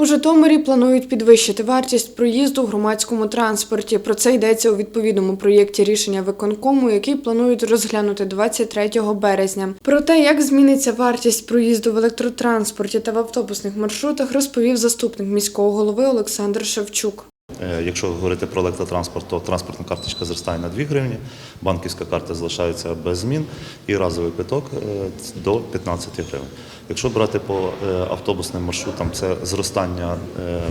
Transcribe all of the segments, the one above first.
У Житомирі планують підвищити вартість проїзду в громадському транспорті. Про це йдеться у відповідному проєкті рішення виконкому, який планують розглянути 23 березня. Про те, як зміниться вартість проїзду в електротранспорті та в автобусних маршрутах, розповів заступник міського голови Олександр Шевчук. Е, Якщо говорити про електротранспорт, то транспортна карточка зростає на 2 гривні, банківська карта залишається без змін і разовий квиток е, до 15 гривень. Якщо брати по е, автобусним маршрутам, це зростання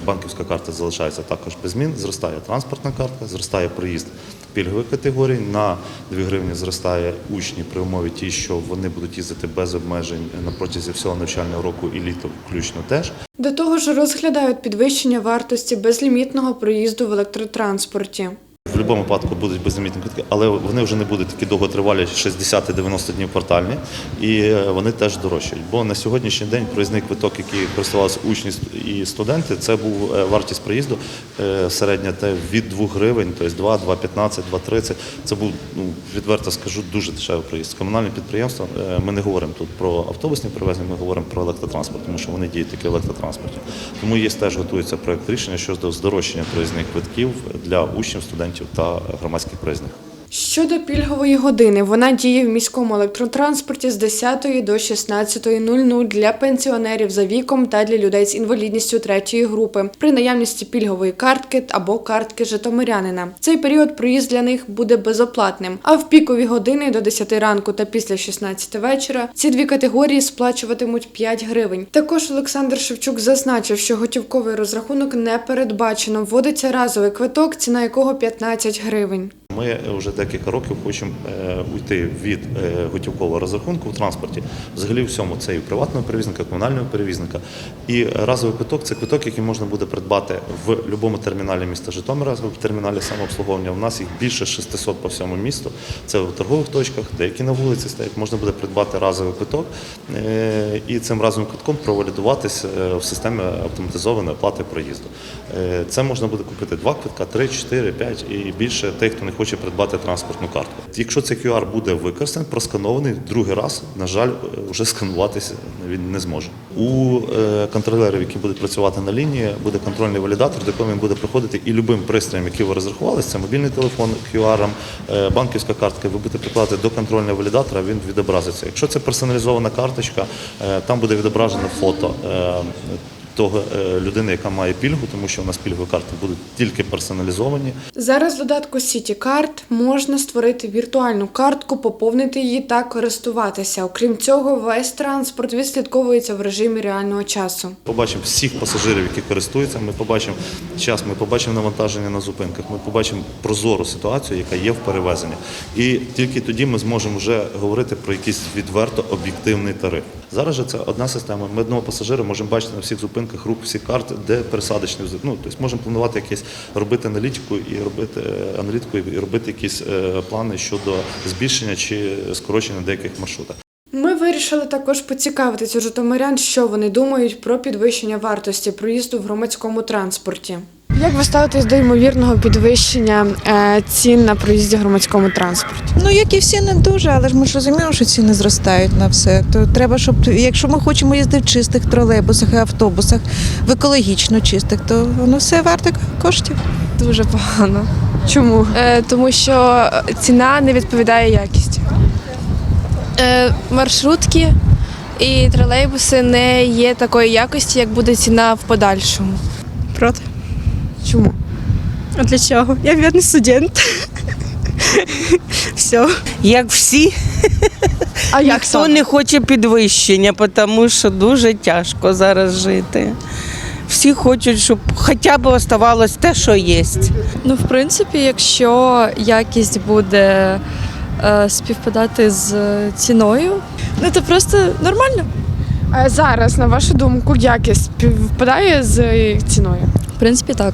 банківська карта залишається також без змін, зростає транспортна карта, зростає проїзд пільгових категорій. На 2 гривні зростає учні при умові ті, що вони будуть їздити без обмежень на протязі всього навчального року і літо включно теж. До того ж, розглядають підвищення вартості безлімітного проїзду в електротранспорті. В будь-якому випадку будуть безлімітні квитки, але вони вже не будуть такі довготривалі, 60-90 днів квартальні, і е, вони теж дорожчають. Бо на сьогоднішній день проїзний квиток, який користувалися учні і студенти, це був е, вартість проїзду е, середня від 2 гривень, тобто 2, 2,15, 2,30. Це був, ну, відверто скажу, дуже дешевий проїзд. Комунальне підприємство, е, ми не говоримо тут про автобусні перевезення, ми говоримо про електротранспорт, тому що вони діють тільки в електротранспорті. Тому є теж готується проект рішення щодо здорожчання проїзних квитків для учнів, студентів та громадських проїзних. Щодо пільгової години, вона діє в міському електротранспорті з 10 до 16.00 для пенсіонерів за віком та для людей з інвалідністю третьої групи при наявності пільгової картки або картки житомирянина. Цей період проїзд для них буде безоплатним. А в пікові години до 10 ранку та після 16 вечора ці дві категорії сплачуватимуть 5 гривень. Також Олександр Шевчук зазначив, що готівковий розрахунок не передбачено. Вводиться разовий квиток, ціна якого 15 гривень. Ми вже декілька років хочемо е, уйти від е, готівкового розрахунку в транспорті. Взагалі всьому це і приватного перевізника, і комунального перевізника. І разовий квиток це квиток, який можна буде придбати в будь-якому терміналі міста Житомира, в терміналі самообслуговування. У нас їх більше 600 по всьому місту. Це в торгових точках, деякі на вулиці стоять. Можна буде придбати разовий квиток е, і цим разовим квитком провалідуватись в системі автоматизованої оплати проїзду. Це можна буде купити два квитка, три, чотири, п'ять і більше тих, хто не хоче придбати транспортну картку. Якщо цей QR буде використаний, просканований другий раз, на жаль, вже скануватися він не зможе. У е, контролерів, які будуть працювати на лінії, буде контрольний валідатор, до якого він буде приходити і любим пристроєм, який ви розрахувалися, це мобільний телефон, QR, е, банківська картка, ви будете прикладати до контрольного валідатора, він відобразиться. Якщо це персоналізована карточка, е, там буде відображено фото. Того е, людини, яка має пільгу, тому що у нас пільгові карти будуть тільки персоналізовані. Зараз в додатку CityCard можна створити віртуальну картку, поповнити її та користуватися. Окрім цього, весь транспорт відслідковується в режимі реального часу. Побачимо всіх пасажирів, які користуються. Ми побачимо час, ми побачимо навантаження на зупинках. Ми побачимо прозору ситуацію, яка є в перевезенні. І тільки тоді ми зможемо вже говорити про якийсь відверто об'єктивний тариф. Зараз же це одна система. Ми одного пасажира можемо бачити на всіх зупинках рук, всіх карт, де пересадочний Ну тобто можемо планувати якісь робити аналітику і робити е, аналітику і робити якісь е, плани щодо збільшення чи скорочення деяких маршрутів. Ми вирішили також поцікавитися житомирян, що вони думають про підвищення вартості проїзду в громадському транспорті. Як ви ставитесь до ймовірного підвищення е, цін на проїзді в громадському транспорті? Ну, як і всі не дуже, але ж ми ж розуміємо, що ціни зростають на все. То треба, щоб якщо ми хочемо їздити в чистих тролейбусах і автобусах, в екологічно чистих, то воно все варте коштів. Дуже погано, Чому? е, тому що ціна не відповідає якісті. Е, маршрутки і тролейбуси не є такої якості, як буде ціна в подальшому. Проти. Чому? А для чого? Я бідний студент. Все. Як всі, А як ніхто саме? не хоче підвищення, тому що дуже тяжко зараз жити. Всі хочуть, щоб хоча б оставалось те, що є. Ну, в принципі, якщо якість буде е, співпадати з ціною, ну то просто нормально. Е, Зараз, на вашу думку, якість співпадає з ціною? В принципі, так.